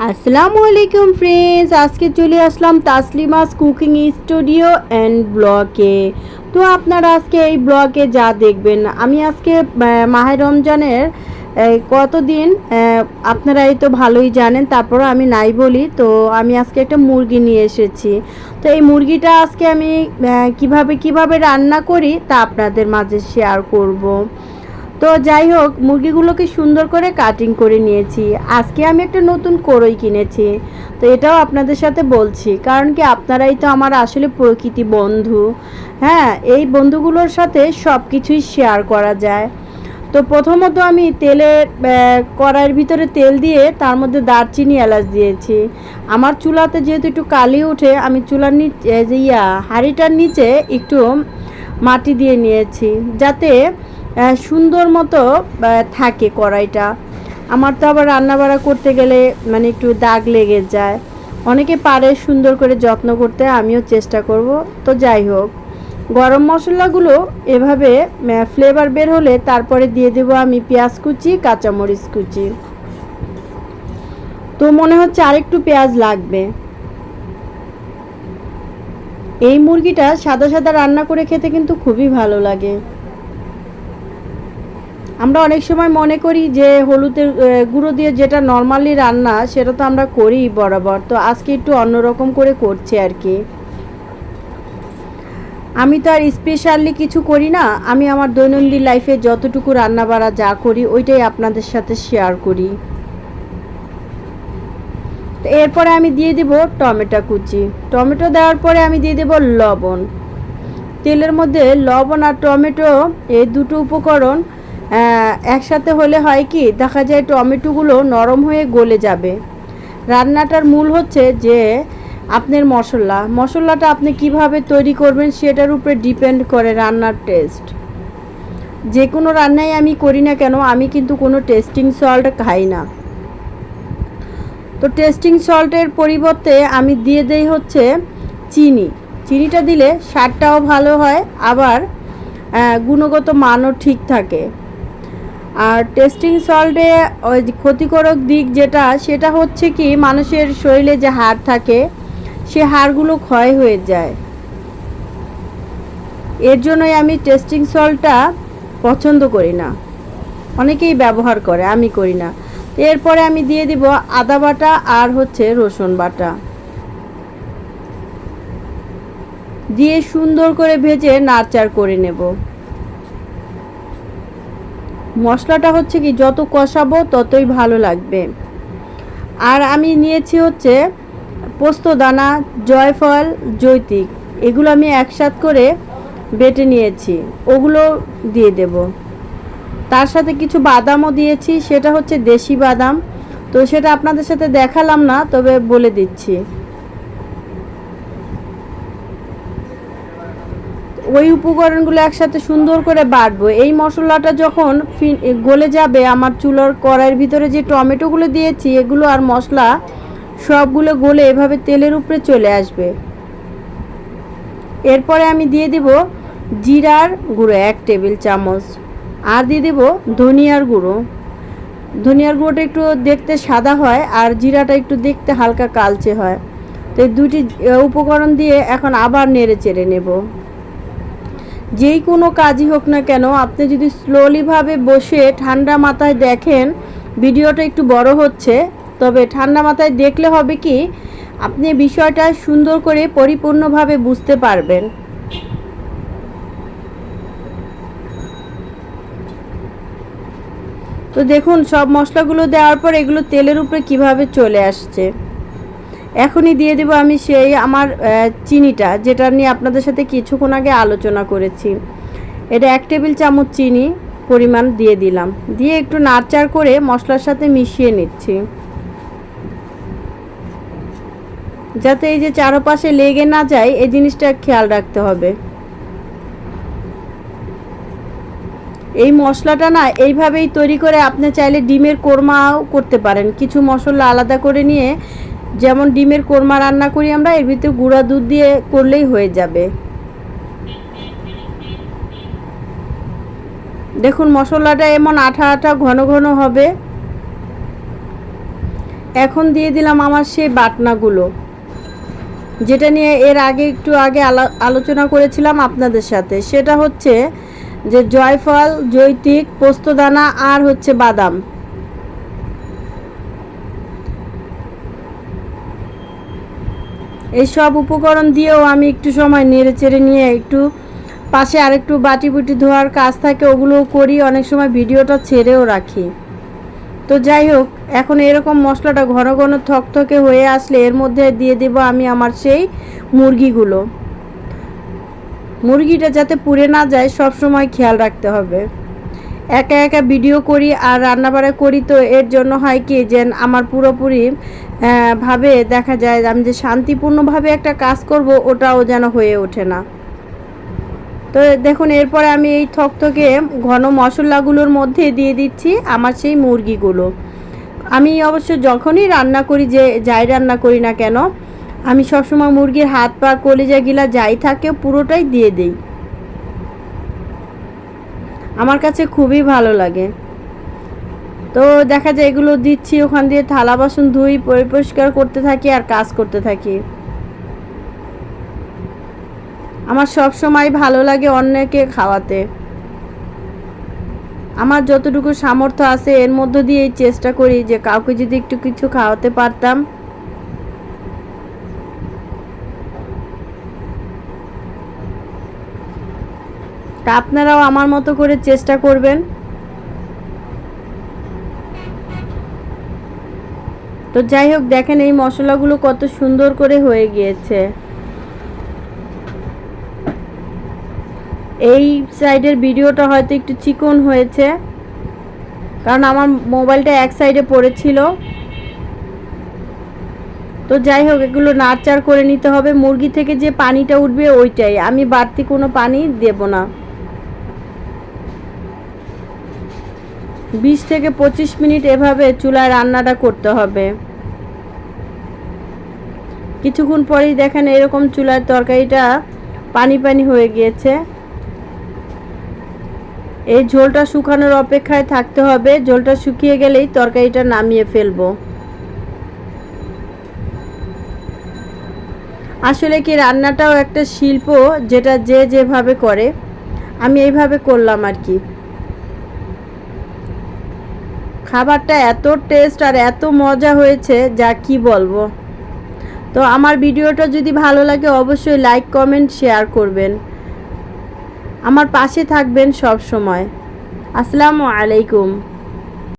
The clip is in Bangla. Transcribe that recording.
আসসালামু আলাইকুম ফ্রেন্ডস আজকে চলে আসলাম তাসলিমাস কুকিং স্টুডিও অ্যান্ড ব্লগে তো আপনারা আজকে এই ব্লগে যা দেখবেন আমি আজকে মাহে রমজানের কতদিন আহ, আপনারা এই তো ভালোই জানেন তারপর আমি নাই বলি তো আমি আজকে একটা মুরগি নিয়ে এসেছি তো এই মুরগিটা আজকে আমি কীভাবে কীভাবে রান্না করি তা আপনাদের মাঝে শেয়ার করব। তো যাই হোক, মুরগিগুলোকে সুন্দর করে কাটিং করে নিয়েছি। আজকে আমি একটা নতুন কড়ই কিনেছি। তো এটাও আপনাদের সাথে বলছি, কারণ কি আপনারাই তো আমার আসলে প্রকৃতি বন্ধু। হ্যাঁ এই বন্ধুগুলোর সাথে সব কিছুই শেয়ার করা যায়। তো প্রথমত আমি তেলের কড়াইয়ের ভিতরে তেল দিয়ে তার মধ্যে দারচিনি এলাচ দিয়েছি। আমার চুলাতে যেহেতু একটু কালি উঠে আমি চুলার নিচে ইয়া, হাঁড়িটার নিচে একটু মাটি দিয়ে নিয়েছি, যাতে সুন্দর মতো থাকে কড়াইটা। আমার তো আবার রান্নাবাড়া করতে গেলে মানে একটু দাগ লেগে যায়। অনেকে পারে সুন্দর করে যত্ন করতে, আমিও চেষ্টা করব। তো যাই হোক, গরম মশলাগুলো এভাবে ফ্লেভার বের হলে তারপরে দিয়ে দেবো আমি পেঁয়াজ কুচি, কাঁচামরিচ কুচি। তো মনে হচ্ছে আরেকটু পেঁয়াজ লাগবে। এই মুরগিটা সাদা সাদা রান্না করে খেতে কিন্তু খুবই ভালো লাগে। আমরা অনেক সময় মনে করি যে হলুদের গুঁড়ো দিয়ে যেটা নর্মালি রান্না, সেটা তো আমরা করি বরাবর। তো আজকে একটু অন্যরকম করে করছি আর কি। আমি তো আর স্পেশালি কিছু করি না। আমি আমার দৈনন্দিন লাইফে যতটুকু রান্না বাড়া যা করি, ওইটাই আপনাদের সাথে শেয়ার করি। এরপরে আমি দিয়ে দিব টমেটো কুচি। টমেটো দেওয়ার পরে আমি দিয়ে দেব লবণ। তেলের মধ্যে লবণ আর টমেটো, এই দুটো উপকরণ একসাথে হলে হয় কি, দেখা যায় টমেটোগুলো নরম হয়ে গলে যাবে। রান্নাটার মূল হচ্ছে যে আপনার মশলা। মশলাটা আপনি কীভাবে তৈরি করবেন সেটার উপরে ডিপেন্ড করে রান্নার টেস্ট যে কোনো রান্নাই আমি করি না কেন, আমি কিন্তু কোনো টেস্টিং সল্ট খাই না। তো টেস্টিং সল্টের পরিবর্তে আমি দিয়ে দেই হচ্ছে চিনি। চিনিটা দিলে স্বাদটাও ভালো হয়, আবার গুণগত মানও ঠিক থাকে। আর টেস্টিং সল্টে ওই ক্ষতিকারক দিক যেটা, সেটা হচ্ছে কি, মানুষের শরীরে যে হাড় থাকে, সে হাড়গুলো ক্ষয় হয়ে যায়। এর জন্যই আমি টেস্টিং সল্টটা পছন্দ করি না। অনেকেই ব্যবহার করে, আমি করি না। এরপরে আমি দিয়ে দিব আদা বাটা আর হচ্ছে রসুন বাটা। দিয়ে সুন্দর করে ভেজে নাড়চাড় করে নেব। মশলাটা হচ্ছে কি, যত কষাবো ততই ভালো লাগবে। আর আমি নিয়েছি হচ্ছে পোস্তদানা জয়ফল, জৈতিক। এগুলো আমি একসাথ করে বেটে নিয়েছি। ওগুলো দিয়ে দেব। তার সাথে কিছু বাদামও দিয়েছি, সেটা হচ্ছে দেশি বাদাম। তো সেটা আপনাদের সাথে দেখালাম না, তবে বলে দিচ্ছি। ওই উপকরণগুলো একসাথে সুন্দর করে বাটবো। এই মশলাটা যখন গলে যাবে, আমার চুলোর কড়াইয়ের ভিতরে যে টমেটোগুলো দিয়েছি, এগুলো আর মশলা সবগুলো গলে এভাবে তেলের উপরে চলে আসবে। এরপরে আমি দিয়ে দিব জিরার গুঁড়ো, এক টেবিল চামচ। আর দিয়ে দেব ধনিয়ার গুঁড়ো। ধনিয়ার গুঁড়োটা একটু দেখতে সাদা হয়, আর জিরাটা একটু দেখতে হালকা কালচে হয়। তো এই দুটি উপকরণ দিয়ে এখন আবার নেড়ে চেড়ে নেব। যেই কোনো কাজই হোক না কেন, আপনি যদি স্লোলিভাবে বসে ঠান্ডা মাথায় দেখেন, ভিডিওটা একটু বড় হচ্ছে, তবে ঠান্ডা মাথায় দেখলে হবে কি, আপনি বিষয়টা সুন্দর করে পরিপূর্ণভাবে বুঝতে পারবেন। তো দেখুন, সব মশলাগুলো দেওয়ার পর এগুলো তেলের উপরে কীভাবে চলে আসছে। এখনই দিয়ে দেবো আমি সেই আমার চিনিটা, যেটা নিয়ে আপনাদের সাথে কিছুক্ষণ আগে আলোচনা করেছি। এটা এক টেবিল চামচ চিনি পরিমাণ দিয়ে দিলাম। দিয়ে একটু নাড়চাড় করে মশলার সাথে মিশিয়ে নিচ্ছি। যাতে এই যে চারপাশে লেগে না যায়, এই জিনিসটা খেয়াল রাখতে হবে। এই মশলাটা না এইভাবেই তৈরি করে আপনি চাইলে ডিমের কোরমাও করতে পারেন। কিছু মশলা আলাদা করে নিয়ে যেমন ডিমের কোরমা রান্না করি আমরা, এর ভিতরে গুঁড়া দুধ দিয়ে করলেই হয়ে যাবে। দেখুন, মশলাটা এমন আঠা আঠা ঘন ঘন হবে। এখন দিয়ে দিলাম আমার সেই বাটনাগুলো, যেটা নিয়ে এর আগে একটু আগে আলো- আলোচনা করেছিলাম আপনাদের সাথে। সেটা হচ্ছে যে জয়ফল, জৈতিক, পোস্তদানা আর হচ্ছে বাদাম। এই সব উপকরণ দিয়েও আমি একটু সময় নেড়ে চেড়ে নিয়ে একটু পাশে আরেকটু বাটি বুটি ধোয়ার কাজ থাকে, ওগুলোও করি। অনেক সময় ভিডিওটা ছেড়েও রাখি। তো যাই হোক, এখন এরকম মশলাটা ঘন ঘন থকথকে হয়ে আসলে এর মধ্যে দিয়ে দেব আমি আমার সেই মুরগিগুলো। মুরগিটা যাতে পুড়ে না যায়, সব সময় খেয়াল রাখতে হবে। একা একা ভিডিও করি আর রান্নাবাড়া করি তো এর জন্য হয় কি যে আমার পুরোপুরি ভাবে দেখা যায় আমি যে শান্তিপূর্ণভাবে একটা কাজ করব, ওটাও যেন হয়ে ওঠে না। তো দেখুন, এরপরে আমি এই থকথকে ঘন মশলাগুলোর মধ্যে দিয়ে দিচ্ছি আমার সেই মুরগিগুলো। আমি অবশ্য যখনই রান্না করি, যে যাই রান্না করি না কেন, আমি সবসময় মুরগির হাত পা, কলিজা গিলা যাই থাকে, পুরোটাই দিয়ে দিই। আমার কাছে খুবই ভালো লাগে। তো দেখা যায় এগুলো দিচ্ছি, ওখান দিয়ে থালা, বাসন ধুই, পরিষ্কার করতে থাকি আর কাজ করতে থাকি। আমার সব সময় ভালো লাগে অন্যকে খাওয়াতে। আমার যতটুকু সামর্থ্য আছে, এর মধ্য দিয়ে চেষ্টা করি যে কাউকে যদি একটু কিছু খাওয়াতে পারতাম। আপনারাও আমার মতো করে চেষ্টা করবেন। তো যাই হোক, দেখেন এই মশলাগুলো কত সুন্দর করে হয়ে গিয়েছে। এই সাইডের ভিডিওটা হয়তো একটু চিকন হয়েছে, কারণ আমার মোবাইলটা এক সাইডে পড়েছিল। তো যাই হোক, এগুলো নাড়চাড় করে নিতে হবে। মুরগি থেকে যে পানিটা উঠবে ওইটাই। আমি বাড়তি কোনো পানি দেব না। বিশ থেকে পঁচিশ মিনিট এভাবে চুলায় রান্নাটা করতে হবে। কিছুক্ষণ পরেই দেখেন এরকম চুলার তরকারিটা পানি পানি হয়ে গিয়েছে। এই ঝোলটা শুকানোর অপেক্ষায় থাকতে হবে। ঝোলটা শুকিয়ে গেলেই তরকারিটা নামিয়ে ফেলব। আসলে কি রান্নাটাও একটা শিল্প, যেটা যে যেভাবে করে, আমি এইভাবে করলাম আর কি। খাবারটা এত টেস্ট আর এত মজা হয়েছে, যা কি বলব? তো আমার ভিডিওটা যদি ভালো লাগে, অবশ্যই লাইক কমেন্ট শেয়ার করবেন। আমার পাশে থাকবেন সব সময় আসসালামু আলাইকুম।